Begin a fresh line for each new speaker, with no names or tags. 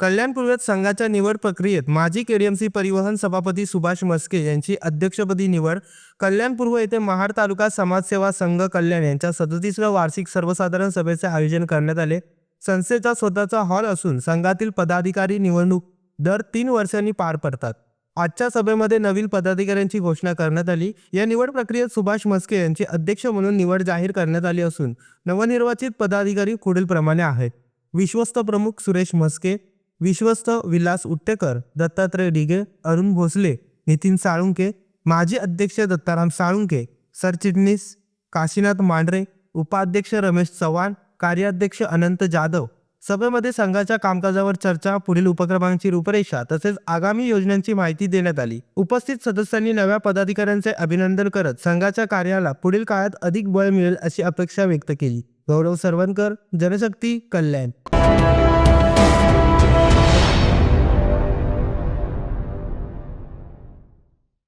कल्याणपूर्वेत संघाच्या निवड प्रक्रियेत माजी केडीएमसी परिवहन सभापती सुभाष मस्के यांची अध्यक्षपदी निवड कल्याण पूर्व येथे महाड तालुका समाजसेवा संघ कल्याण यांच्या सदतीसव्या वार्षिक सर्वसाधारण सभेचे आयोजन करण्यात आले. संस्थेचा स्वतःचा हॉल असून संघातील पदाधिकारी निवडणूक दर तीन वर्षांनी पार पडतात. आजच्या सभेमध्ये नवीन पदाधिकाऱ्यांची घोषणा करण्यात आली. या निवड प्रक्रियेत सुभाष मस्के यांची अध्यक्ष म्हणून निवड जाहीर करण्यात आली असून नवनिर्वाचित पदाधिकारी पुढीलप्रमाणे आहेत. विश्वस्त प्रमुख सुरेश मस्के विश्वस्त विलास उट्टेकर दत्तात्रय डिगे अरुण भोसले नितीन साळुंके माजी अध्यक्ष दत्ताराम साळुंके सरचिटणीस काशीनाथ मांढरे उपाध्यक्ष रमेश चव्हाण कार्याध्यक्ष अनंत जाधव. सभेमध्ये संघाच्या कामकाजावर चर्चा पुढील उपक्रमांची रूपरेषा तसेच आगामी योजनांची माहिती देण्यात आली. उपस्थित सदस्यांनी नव्या पदाधिकाऱ्यांचे अभिनंदन करत संघाच्या कार्याला पुढील काळात अधिक बळ मिळेल अशी अपेक्षा व्यक्त केली. गौरव सरवणकर जनशक्ती कल्याण.